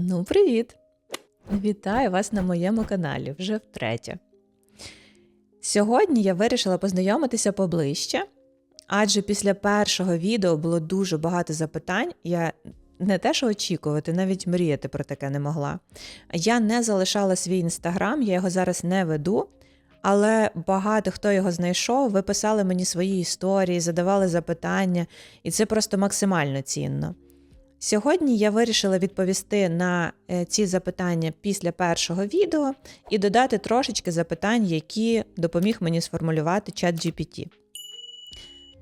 Ну, привіт! Вітаю вас на моєму каналі вже втретє. Сьогодні я вирішила познайомитися поближче, адже після першого відео було дуже багато запитань. Я не те, що очікувати, навіть мріяти про таке не могла. Я не залишала свій інстаграм, я його зараз не веду. Але багато хто його знайшов, ви писали мені свої історії, задавали запитання, і це просто максимально цінно. Сьогодні я вирішила відповісти на е, ці запитання після першого відео і додати трошечки запитань, які допоміг мені сформулювати чат GPT.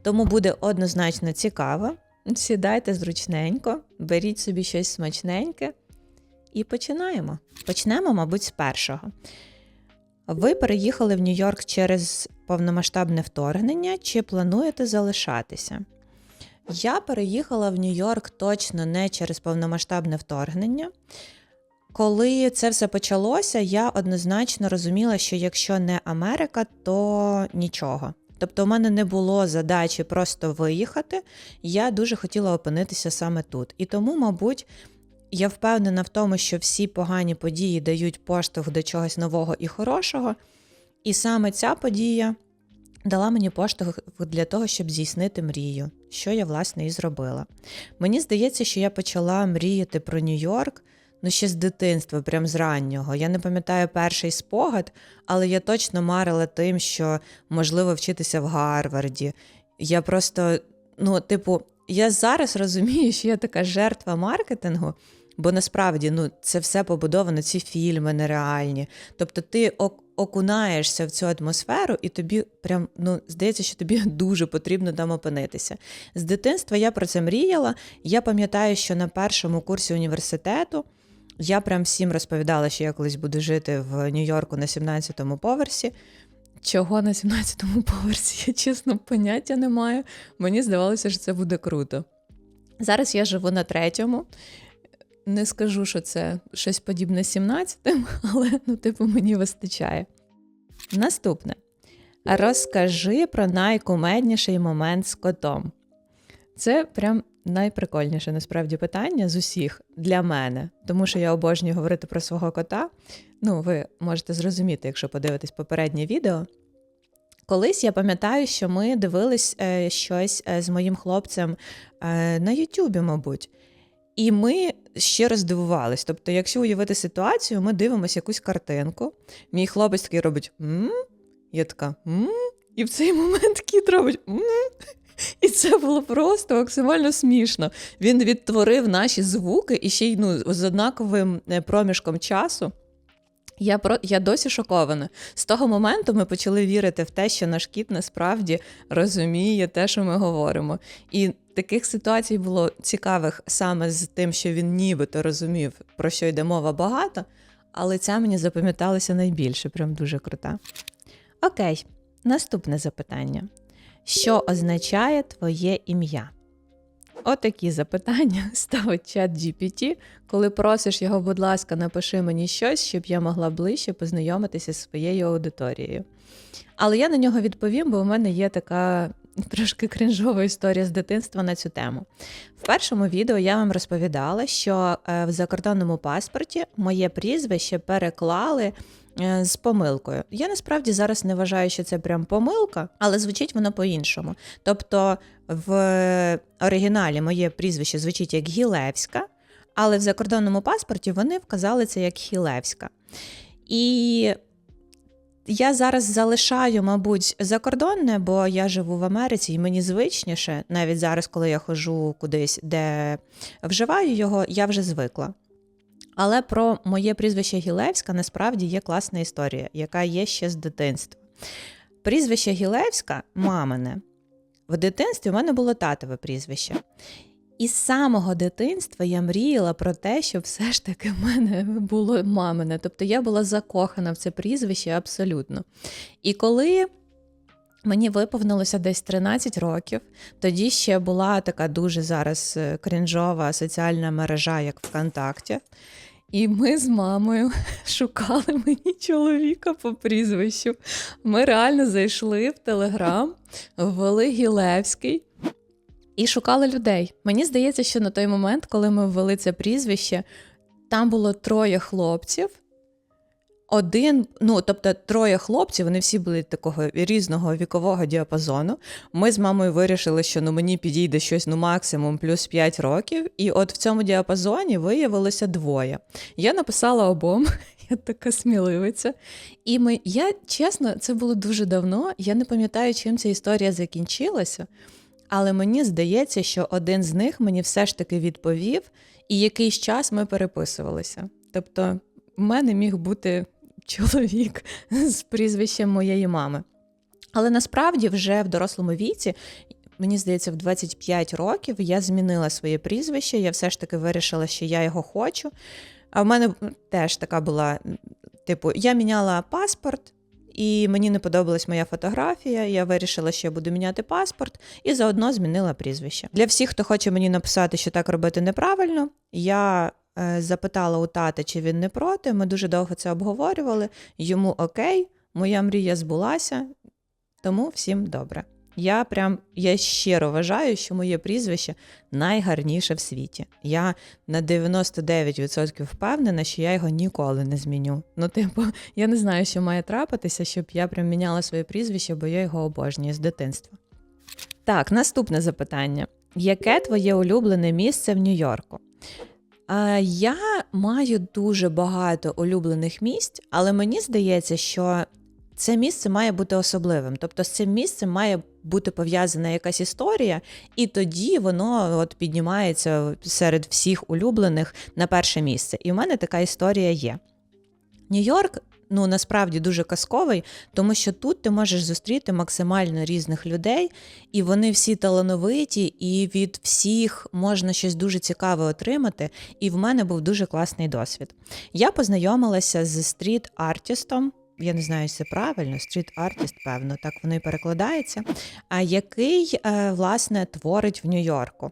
Тому буде однозначно цікаво. Сідайте зручненько, беріть собі щось смачненьке і починаємо. Почнемо, мабуть, з першого. Ви переїхали в Нью-Йорк через повномасштабне вторгнення чи плануєте залишатися? Я переїхала в Нью-Йорк точно не через повномасштабне вторгнення. Коли це все почалося, я однозначно розуміла, що якщо не Америка, то нічого. Тобто, у мене не було задачі просто виїхати, я дуже хотіла опинитися саме тут. І тому, мабуть, я впевнена в тому, що всі погані події дають поштовх до чогось нового і хорошого. І саме ця подія дала мені поштовх для того, щоб здійснити мрію, що я, власне, і зробила. Мені здається, що я почала мріяти про Нью-Йорк ну ще з дитинства, прям з раннього. Я не пам'ятаю перший спогад, але я точно марила тим, що можливо вчитися в Гарварді. Я просто, ну, типу, я зараз розумію, що я така жертва маркетингу. Бо насправді ну, це все побудовано, ці фільми нереальні. Тобто ти окунаєшся в цю атмосферу, і тобі прям ну, здається, що тобі дуже потрібно там опинитися. З дитинства я про це мріяла. Я пам'ятаю, що на першому курсі університету я прям всім розповідала, що я колись буду жити в Нью-Йорку на 17-му поверсі. Чого на 17-му поверсі, я чесно поняття не маю. Мені здавалося, що це буде круто. Зараз я живу на третьому. Не скажу, що це щось подібне 17-м, але ну, типу, мені вистачає. Наступне. Розкажи про найкумедніший момент з котом. Це прям найприкольніше насправді питання з усіх для мене, тому що я обожнюю говорити про свого кота. Ну, ви можете зрозуміти, якщо подивитесь попереднє відео. Колись я пам'ятаю, що ми дивились е, щось е, з моїм хлопцем е, на Ютубі, мабуть. І ми ще здивувались. Тобто, якщо уявити ситуацію, ми дивимося якусь картинку. Мій хлопець такий робить м я така м і в цей момент кіт робить м і це було просто максимально смішно. Він відтворив наші звуки і ще й ну, з однаковим е, проміжком часу. Я про я досі шокована. З того моменту ми почали вірити в те, що наш кіт насправді розуміє те, що ми говоримо. І таких ситуацій було цікавих саме з тим, що він нібито розумів, про що йде мова багато, але ця мені запам'яталася найбільше, прям дуже крута. Окей, наступне запитання. Що означає твоє ім'я? Отакі запитання ставить чат GPT, коли просиш його, будь ласка, напиши мені щось, щоб я могла ближче познайомитися зі своєю аудиторією. Але я на нього відповім, бо у мене є така трошки кринжова історія з дитинства на цю тему. В першому відео я вам розповідала, що е, в закордонному паспорті моє прізвище переклали Е, з помилкою. Я насправді зараз не вважаю, що це прям помилка, але звучить воно по-іншому. Тобто в оригіналі моє прізвище звучить як Гілевська, але в закордонному паспорті вони вказали це як Хілевська. І я зараз залишаю, мабуть, закордонне, бо я живу в Америці, і мені звичніше, навіть зараз, коли я ходжу кудись, де вживаю його, я вже звикла. Але про моє прізвище Гілевська насправді є класна історія, яка є ще з дитинства. Прізвище Гілевська, мамине, в дитинстві в мене було татове прізвище. І з самого дитинства я мріяла про те, щоб все ж таки в мене було мамине. Тобто я була закохана в це прізвище абсолютно. І коли Мені виповнилося десь 13 років. Тоді ще була така дуже зараз е, крінжова соціальна мережа, як ВКонтакті. І ми з мамою шукали мені чоловіка по прізвищу. Ми реально зайшли в Телеграм, ввели Гілевський і шукали людей. Мені здається, що на той момент, коли ми ввели це прізвище, Там було троє хлопців. Один, ну тобто троє хлопців, вони всі були такого різного вікового діапазону. Ми з мамою вирішили, що ну мені підійде щось ну максимум плюс 5 років. І от в цьому діапазоні виявилося двоє. Я написала обом, я така сміливиця. І ми, я чесно, це було дуже давно. Я не пам'ятаю, чим ця історія закінчилася, але мені здається, що один з них мені все ж таки відповів, і якийсь час ми переписувалися. Тобто, в мене міг бути чоловік з прізвищем моєї мами. Але насправді вже в дорослому віці, мені здається, в 25 років я змінила своє прізвище. Я все ж таки вирішила, що я його хочу. А в мене теж така була: типу, я міняла паспорт. І мені не подобалась моя фотографія. Я вирішила, що я буду міняти паспорт, і заодно змінила прізвище. Для всіх, хто хоче мені написати, що так робити неправильно, я е, запитала у тата, чи він не проти. Ми дуже довго це обговорювали. Йому окей, моя мрія збулася, тому всім добре. Я прям я щиро вважаю, що моє прізвище найгарніше в світі. Я на 99% впевнена, що я його ніколи не зміню. Ну, типу, я не знаю, що має трапитися, щоб я прям міняла своє прізвище, бо я його обожнюю з дитинства. Так, наступне запитання: яке твоє улюблене місце в Нью-Йорку? Я маю дуже багато улюблених місць, але мені здається, що це місце має бути особливим. Тобто з цим місцем має бути пов'язана якась історія, і тоді воно от піднімається серед всіх улюблених на перше місце. І в мене така історія є. Нью-Йорк. Ну, насправді дуже казковий, тому що тут ти можеш зустріти максимально різних людей, і вони всі талановиті, і від всіх можна щось дуже цікаве отримати. І в мене був дуже класний досвід. Я познайомилася з стріт-артістом, я не знаю, це правильно, стріт-артіст, певно, так воно і перекладається, який, е, власне, творить в Нью-Йорку.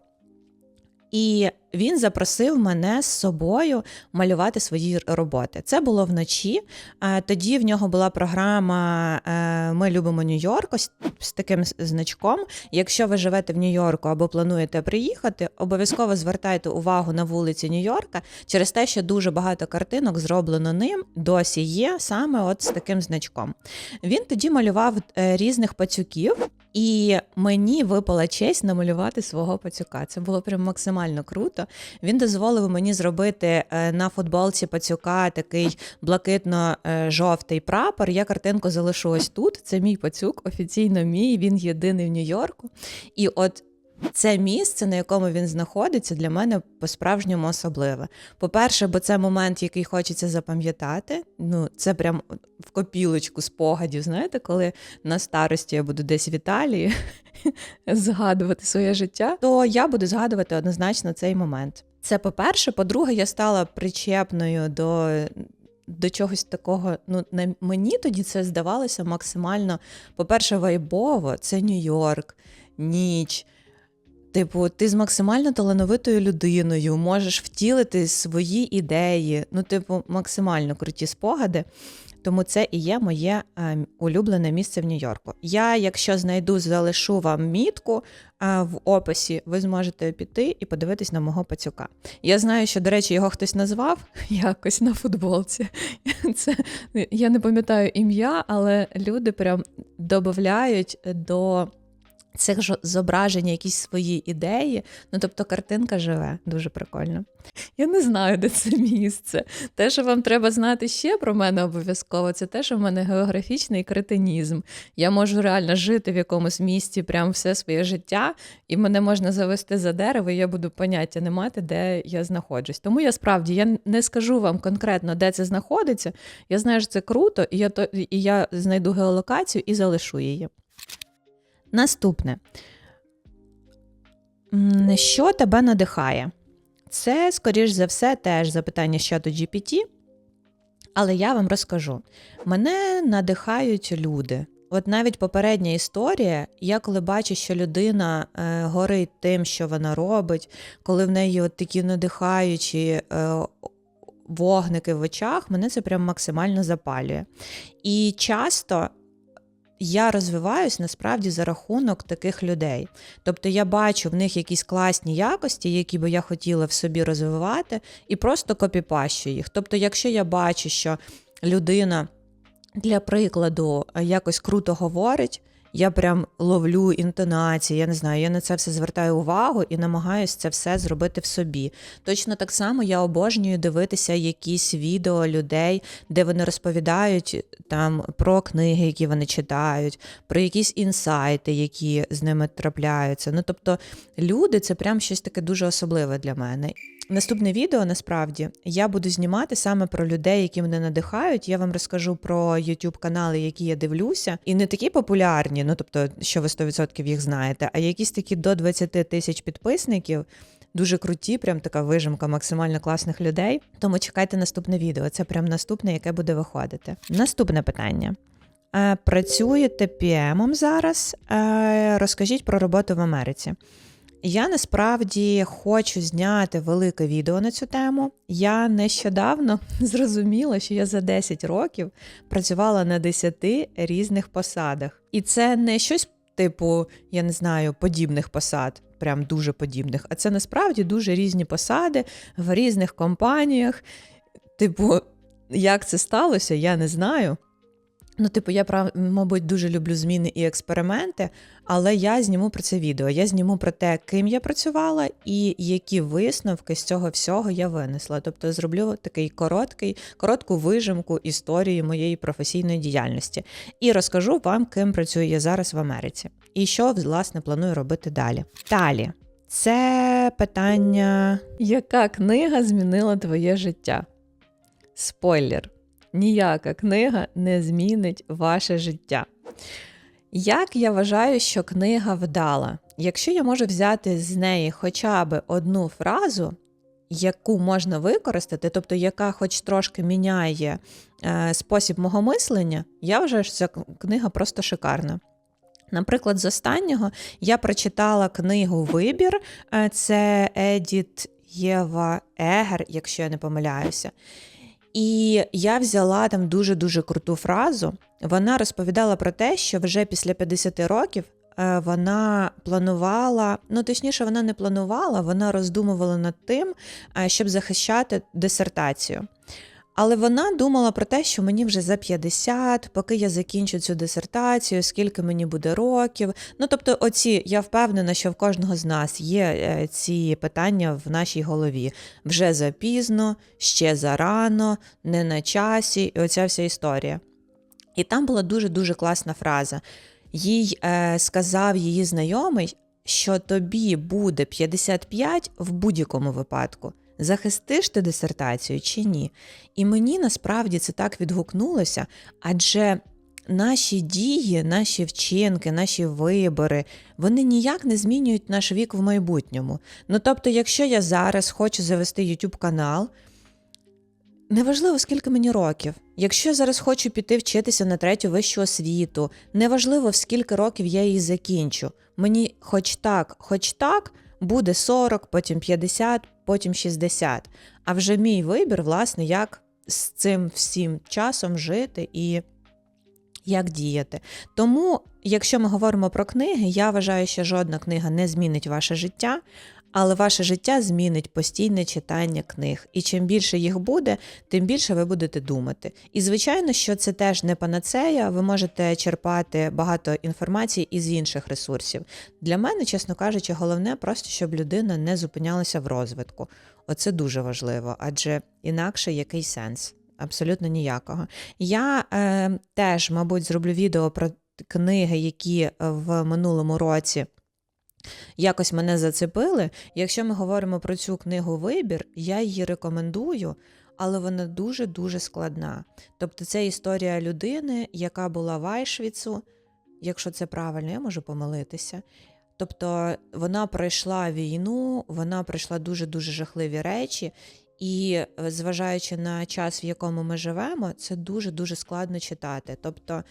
І він запросив мене з собою малювати свої роботи. Це було вночі. Тоді в нього була програма е, Ми любимо Нью-Йорк ось з таким значком. Якщо ви живете в Нью-Йорку або плануєте приїхати, обов'язково звертайте увагу на вулиці Нью-Йорка через те, що дуже багато картинок зроблено ним досі є саме от з таким значком. Він тоді малював е, різних пацюків. І мені випала честь намалювати свого пацюка. Це було прям максимально круто. Він дозволив мені зробити е, на футболці пацюка такий блакитно-жовтий прапор. Я картинку залишу ось тут. Це мій пацюк, офіційно мій. Він єдиний в Нью-Йорку. І от це місце, на якому він знаходиться, для мене по-справжньому особливе. По-перше, бо це момент, який хочеться запам'ятати. Ну, це прям в копілочку спогадів. Знаєте, коли на старості я буду десь в Італії згадувати своє життя, то я буду згадувати однозначно цей момент. Це по-перше, по-друге, я стала причепною до. До чогось такого, ну на мені тоді це здавалося максимально. По-перше, вайбово, це Нью-Йорк, ніч, Типу, ти з максимально талановитою людиною можеш втілити свої ідеї, ну, типу, максимально круті спогади. Тому це і є моє е, улюблене місце в Нью-Йорку. Я, якщо знайду, залишу вам мітку е, в описі, ви зможете піти і подивитись на мого пацюка. Я знаю, що, до речі, його хтось назвав якось на футболці. Це Я не пам'ятаю ім'я, але люди прям додають до цих ж зображень якісь свої ідеї. Ну, тобто, картинка живе, дуже прикольно. Я не знаю, де це місце. Те, що вам треба знати ще про мене обов'язково, це те, що в мене географічний кретинізм. Я можу реально жити в якомусь місті прям все своє життя, і мене можна завести за дерево, і я буду поняття не мати, де я знаходжусь. Тому я справді я не скажу вам конкретно, де це знаходиться. Я знаю, що це круто, і я то і я знайду геолокацію і залишу її. Наступне. Що тебе надихає? Це, скоріш за все, теж запитання щодо GPT, але я вам розкажу. Мене надихають люди. От навіть попередня історія, я коли бачу, що людина е, горить тим, що вона робить, коли в неї от такі надихаючі е, вогники в очах, мене це прям максимально запалює. І часто я розвиваюсь насправді за рахунок таких людей. Тобто я бачу в них якісь класні якості, які би я хотіла в собі розвивати, і просто копіпащу їх. Тобто, якщо я бачу, що людина для прикладу якось круто говорить. Я прям ловлю інтонації, я не знаю, я на це все звертаю увагу і намагаюся це все зробити в собі. Точно так само я обожнюю дивитися якісь відео людей, де вони розповідають там про книги, які вони читають, про якісь інсайти, які з ними трапляються. Ну тобто, люди це прям щось таке дуже особливе для мене. Наступне відео насправді я буду знімати саме про людей, які мене надихають. Я вам розкажу про youtube канали, які я дивлюся, і не такі популярні, ну тобто, що ви 100% їх знаєте, а якісь такі до 20 тисяч підписників. Дуже круті, прям така вижимка максимально класних людей. Тому чекайте наступне відео. Це прям наступне, яке буде виходити. Наступне питання. Е, Працюєте PM зараз? Е, Розкажіть про роботу в Америці. Я насправді хочу зняти велике відео на цю тему. Я нещодавно зрозуміла, що я за 10 років працювала на 10 різних посадах. І це не щось типу, я не знаю, подібних посад, прям дуже подібних, а це насправді дуже різні посади в різних компаніях. Типу, як це сталося, я не знаю. Ну, типу, я мабуть, дуже люблю зміни і експерименти, але я зніму про це відео. Я зніму про те, ким я працювала і які висновки з цього всього я винесла. Тобто зроблю такий короткий, коротку вижимку історії моєї професійної діяльності і розкажу вам, ким працюю я зараз в Америці, і що власне планую робити далі. Далі. Це питання, яка книга змінила твоє життя? Спойлер ніяка книга не змінить ваше життя. Як я вважаю, що книга вдала? Якщо я можу взяти з неї хоча б одну фразу, яку можна використати, тобто яка хоч трошки міняє е, спосіб мого мислення, я вважаю, що ця книга просто шикарна. Наприклад, з останнього я прочитала книгу Вибір, е, це Едіт Єва Егер, якщо я не помиляюся. І я взяла там дуже-дуже круту фразу. Вона розповідала про те, що вже після 50 років е, вона планувала, ну точніше, вона не планувала, вона роздумувала над тим, е, щоб захищати дисертацію. Але вона думала про те, що мені вже за 50, поки я закінчу цю дисертацію, скільки мені буде років. Ну тобто, оці я впевнена, що в кожного з нас є е, ці питання в нашій голові. Вже запізно, ще зарано, не на часі, і оця вся історія. І там була дуже-дуже класна фраза. Їй е, сказав її знайомий, що тобі буде 55 в будь-якому випадку захистиш ти дисертацію чи ні. І мені насправді це так відгукнулося, адже наші дії, наші вчинки, наші вибори, вони ніяк не змінюють наш вік в майбутньому. Ну тобто, якщо я зараз хочу завести YouTube канал, Неважливо, скільки мені років. Якщо я зараз хочу піти вчитися на третю вищу освіту, неважливо, в скільки років я її закінчу. Мені хоч так, хоч так буде 40, потім 50, потім 60. А вже мій вибір, власне, як з цим всім часом жити і як діяти. Тому, якщо ми говоримо про книги, я вважаю, що жодна книга не змінить ваше життя, але ваше життя змінить постійне читання книг. І чим більше їх буде, тим більше ви будете думати. І, звичайно, що це теж не панацея, ви можете черпати багато інформації із інших ресурсів. Для мене, чесно кажучи, головне просто, щоб людина не зупинялася в розвитку. Оце дуже важливо, адже інакше який сенс? Абсолютно ніякого. Я е, теж, мабуть, зроблю відео про книги, які в минулому році якось мене зацепили. Якщо ми говоримо про цю книгу Вибір, я її рекомендую, але вона дуже-дуже складна. Тобто, це історія людини, яка була в Айшвіцу, якщо це правильно, я можу помилитися. Тобто вона пройшла війну, вона пройшла дуже-дуже жахливі речі, і зважаючи на час, в якому ми живемо, це дуже-дуже складно читати. Тобто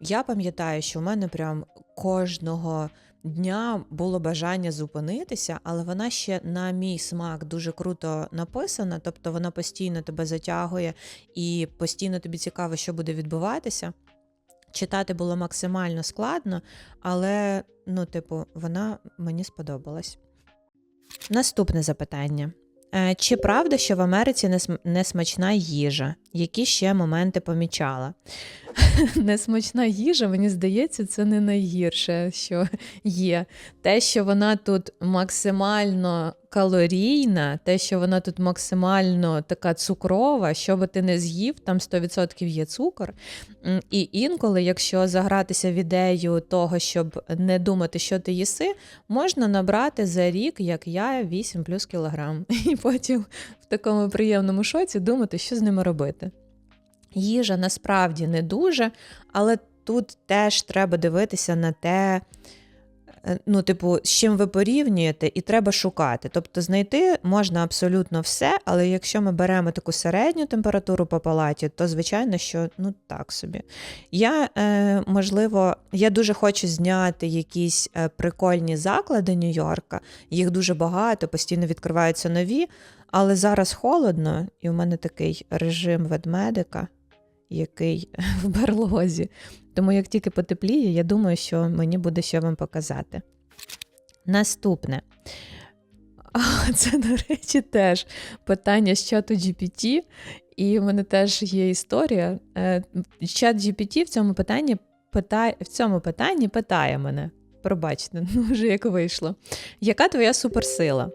я пам'ятаю, що в мене прям кожного дня було бажання зупинитися, але вона ще на мій смак дуже круто написана, тобто вона постійно тебе затягує і постійно тобі цікаво, що буде відбуватися. Читати було максимально складно, але, ну, типу, вона мені сподобалась. Наступне запитання. Е, Чи правда, що в Америці не см- несмачна їжа? Які ще моменти помічала? Несмачна їжа, мені здається, це не найгірше, що є. Те, що вона тут максимально калорійна, те, що вона тут максимально така цукрова, що би ти не з'їв, там 100% є цукор. І інколи, якщо загратися в ідею того, щоб не думати, що ти їси, можна набрати за рік, як я, 8 плюс кілограм. І потім в такому приємному шоці думати, що з ними робити. Їжа насправді не дуже, але тут теж треба дивитися на те, е, ну, типу, з чим ви порівнюєте, і треба шукати. Тобто знайти можна абсолютно все, але якщо ми беремо таку середню температуру по палаті, то звичайно, що ну так собі. Я, е, можливо, я дуже хочу зняти якісь е, прикольні заклади Нью-Йорка. Їх дуже багато, постійно відкриваються нові, але зараз холодно, і у мене такий режим ведмедика, який в берлозі. Тому як тільки потепліє, я думаю, що мені буде що вам показати. Наступне. А, Це, до речі, теж питання з чату GPT, і в мене теж є історія. Е, Чат GPT в цьому питанні питає, в цьому питанні питає мене. Пробачте, ну вже як вийшло. Яка твоя суперсила?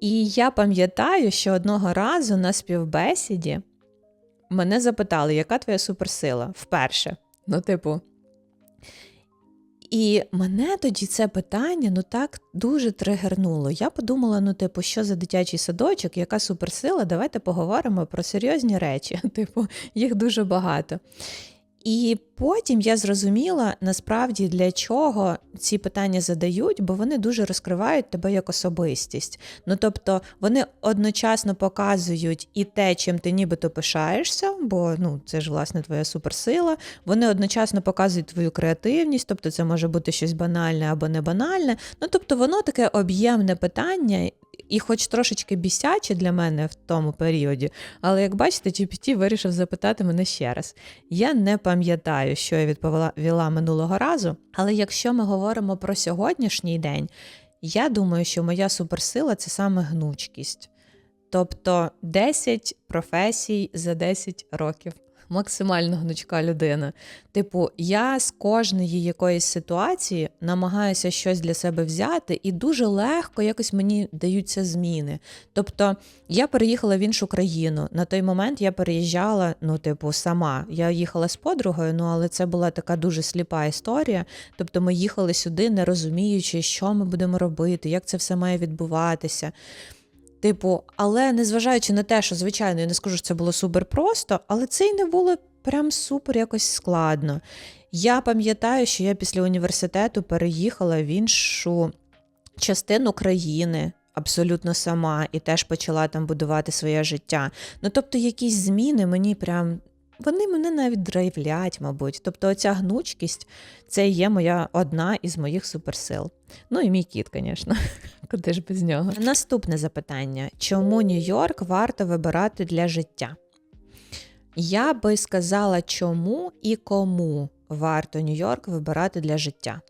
І я пам'ятаю, що одного разу на співбесіді мене запитали, яка твоя суперсила? Вперше. Ну, типу. І мене тоді це питання ну так дуже тригернуло. Я подумала: ну, типу, що за дитячий садочок, яка суперсила? Давайте поговоримо про серйозні речі. Типу, їх дуже багато. І потім я зрозуміла насправді для чого ці питання задають, бо вони дуже розкривають тебе як особистість. Ну тобто вони одночасно показують і те, чим ти нібито пишаєшся, бо ну це ж власне твоя суперсила. Вони одночасно показують твою креативність, тобто це може бути щось банальне або не банальне. Ну тобто, воно таке об'ємне питання. І хоч трошечки бісяче для мене в тому періоді, але як бачите, GPT вирішив запитати мене ще раз. Я не пам'ятаю, що я відповіла віла минулого разу, але якщо ми говоримо про сьогоднішній день, я думаю, що моя суперсила це саме гнучкість. Тобто 10 професій за 10 років. Максимально гнучка людина. Типу, я з кожної якоїсь ситуації намагаюся щось для себе взяти, і дуже легко якось мені даються зміни. Тобто, я переїхала в іншу країну. На той момент я переїжджала, ну, типу, сама. Я їхала з подругою, ну але це була така дуже сліпа історія. Тобто, ми їхали сюди, не розуміючи, що ми будемо робити, як це все має відбуватися. Типу, але незважаючи на те, що, звичайно, я не скажу, що це було супер просто, але це й не було прям супер якось складно. Я пам'ятаю, що я після університету переїхала в іншу частину країни. Абсолютно сама і теж почала там будувати своє життя. Ну тобто, якісь зміни мені прям вони мене навіть драйвлять, мабуть. Тобто, оця гнучкість це є моя одна із моїх суперсил. Ну і мій кіт, звісно. Куди ж без нього? Наступне запитання: чому Нью-Йорк варто вибирати для життя? Я би сказала, чому і кому варто Нью-Йорк вибирати для життя.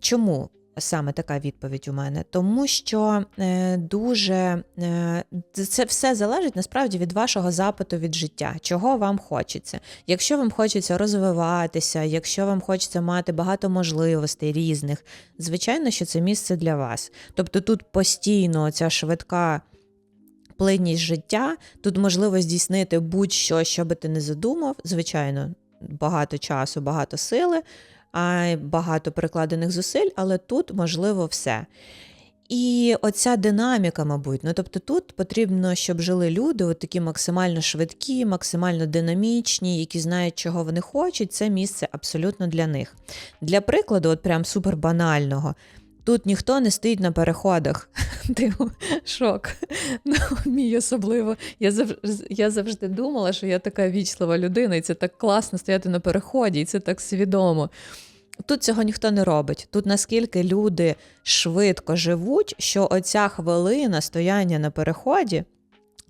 Чому саме така відповідь у мене? Тому що е, дуже е, це все залежить насправді від вашого запиту від життя, чого вам хочеться. Якщо вам хочеться розвиватися, якщо вам хочеться мати багато можливостей різних, звичайно, що це місце для вас. Тобто тут постійно ця швидка. Плинність життя, тут можливо здійснити будь-що, що би ти не задумав. Звичайно, багато часу, багато сили, багато прикладених зусиль, але тут можливо все. І оця динаміка, мабуть, ну тобто тут потрібно, щоб жили люди, от такі максимально швидкі, максимально динамічні, які знають, чого вони хочуть. Це місце абсолютно для них. Для прикладу, от прям супер банального. Тут ніхто не стоїть на переходах. Типу, шок. Ну, мій особливо. Я завжди, я завжди думала, що я така вічлива людина, і це так класно стояти на переході, і це так свідомо. Тут цього ніхто не робить. Тут наскільки люди швидко живуть, що оця хвилина стояння на переході.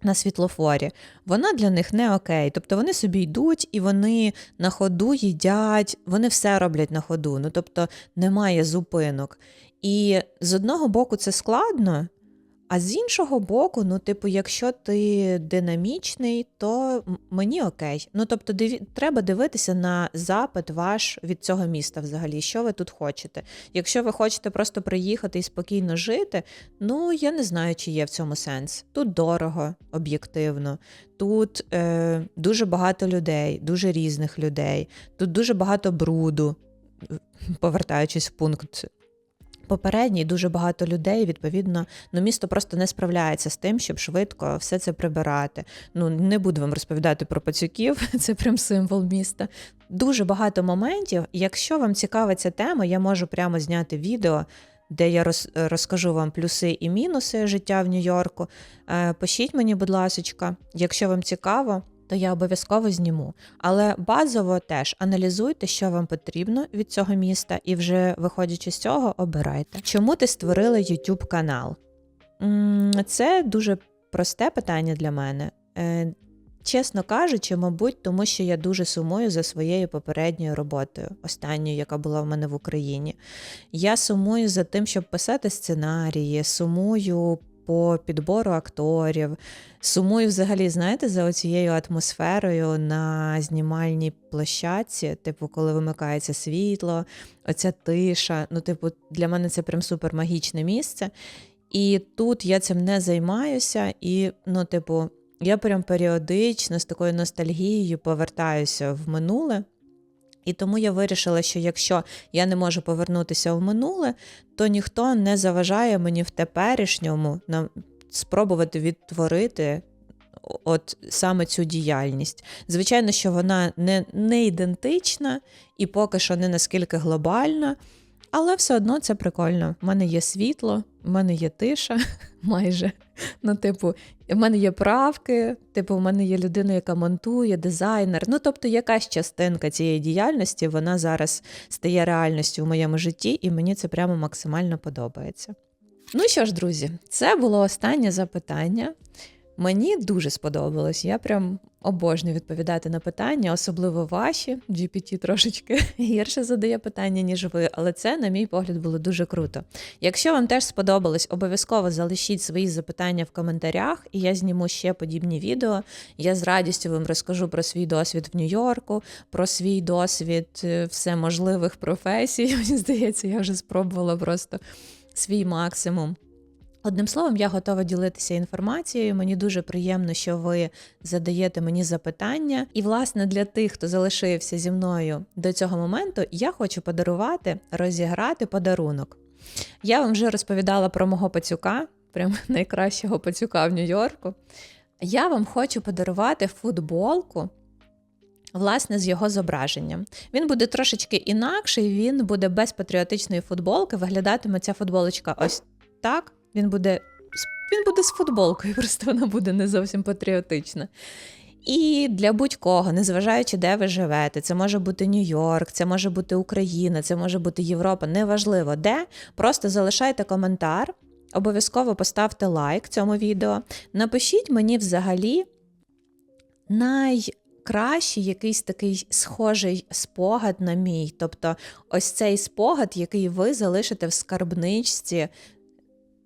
на світлофорі, вона для них не окей. Тобто вони собі йдуть і вони на ходу їдять, вони все роблять на ходу. Ну тобто немає зупинок. І з одного боку це складно, а з іншого боку, ну, типу, якщо ти динамічний, то мені окей. Ну, тобто, диві... треба дивитися на запит ваш від цього міста взагалі, що ви тут хочете. Якщо ви хочете просто приїхати і спокійно жити, ну я не знаю, чи є в цьому сенс. Тут дорого, об'єктивно. Тут е, дуже багато людей, дуже різних людей, тут дуже багато бруду, повертаючись в пункт попередній, дуже багато людей, відповідно, ну місто просто не справляється з тим, щоб швидко все це прибирати. Ну не буду вам розповідати про пацюків, це прям символ міста. Дуже багато моментів. Якщо вам цікава ця тема, я можу прямо зняти відео. Де я роз, розкажу вам плюси і мінуси життя в Нью-Йорку. Е, пишіть мені, будь ласка, якщо вам цікаво, то я обов'язково зніму. Але базово теж аналізуйте, що вам потрібно від цього міста, і вже виходячи з цього, обирайте. Чому ти створила YouTube канал? Це дуже просте питання для мене. Е, Чесно кажучи, мабуть, тому що я дуже сумую за своєю попередньою роботою, останньою, яка була в мене в Україні. Я сумую за тим, щоб писати сценарії, сумую по підбору акторів, сумую взагалі, знаєте, за оцією атмосферою на знімальній площадці, типу, коли вимикається світло, оця тиша. Ну, типу, для мене це прям супер магічне місце. І тут я цим не займаюся, і, ну, типу, я прям періодично з такою ностальгією повертаюся в минуле. І тому я вирішила, що якщо я не можу повернутися в минуле, то ніхто не заважає мені в теперішньому нам спробувати відтворити от саме цю діяльність. Звичайно, що вона не, не ідентична і поки що не наскільки глобальна, але все одно це прикольно. У мене є світло, в мене є тиша майже. Ну, типу, в мене є правки, типу, в мене є людина, яка монтує, дизайнер. Ну, тобто, якась частинка цієї діяльності вона зараз стає реальністю в моєму житті, і мені це прямо максимально подобається. Ну що ж, друзі, це було останнє запитання. Мені дуже сподобалось. Я прям обожнюю відповідати на питання, особливо ваші. GPT трошечки гірше задає питання, ніж ви, але це, на мій погляд, було дуже круто. Якщо вам теж сподобалось, обов'язково залишіть свої запитання в коментарях, і я зніму ще подібні відео. Я з радістю вам розкажу про свій досвід в Нью-Йорку, про свій досвід е, всеможливих професій. Мені здається, я вже спробувала просто свій максимум. Одним словом, я готова ділитися інформацією. Мені дуже приємно, що ви задаєте мені запитання. І, власне, для тих, хто залишився зі мною до цього моменту, я хочу подарувати, розіграти подарунок. Я вам вже розповідала про мого пацюка, прям найкращого пацюка в Нью-Йорку. Я вам хочу подарувати футболку. Власне, з його зображенням. Він буде трошечки інакший, він буде без патріотичної футболки. Виглядатиме ця футболочка ось так. Він буде він буде з футболкою, просто вона буде не зовсім патріотична. І для будь-кого, незважаючи, де ви живете, це може бути Нью-Йорк, це може бути Україна, це може бути Європа, неважливо де. Просто залишайте коментар, обов'язково поставте лайк цьому відео. Напишіть мені взагалі найкращий якийсь такий схожий спогад на мій. Тобто, ось цей спогад, який ви залишите в скарбничці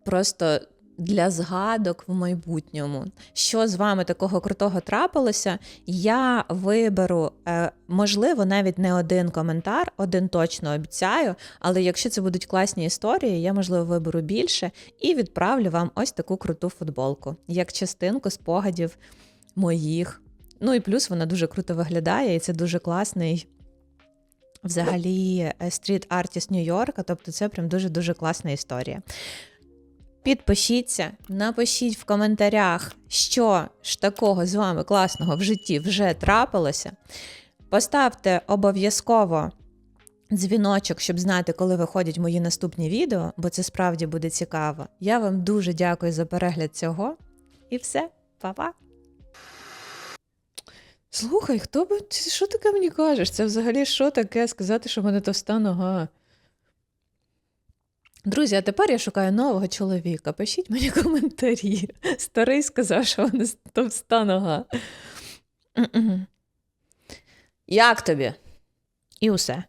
просто для згадок в майбутньому. Що з вами такого крутого трапилося? Я виберу, е, можливо, навіть не один коментар, один точно обіцяю. Але якщо це будуть класні історії, я, можливо, виберу більше і відправлю вам ось таку круту футболку, як частинку спогадів моїх. Ну і плюс вона дуже круто виглядає, і це дуже класний. Взагалі, стріт артіст Нью-Йорка, тобто це прям дуже-дуже класна історія. Підпишіться, напишіть в коментарях, що ж такого з вами класного в житті вже трапилося. Поставте обов'язково дзвіночок, щоб знати, коли виходять мої наступні відео, бо це справді буде цікаво. Я вам дуже дякую за перегляд цього. І все, па-па! Слухай, хто би що таке мені кажеш? Це взагалі що таке сказати, що в мене товста нога? Друзі, а тепер я шукаю нового чоловіка. Пишіть мені коментарі. Старий сказав, що вона товста нога. Як тобі? І усе.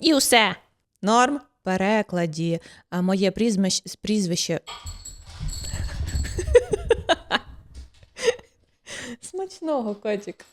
І усе. Норм? Перекладі. А моє прізвище. Смачного, котик.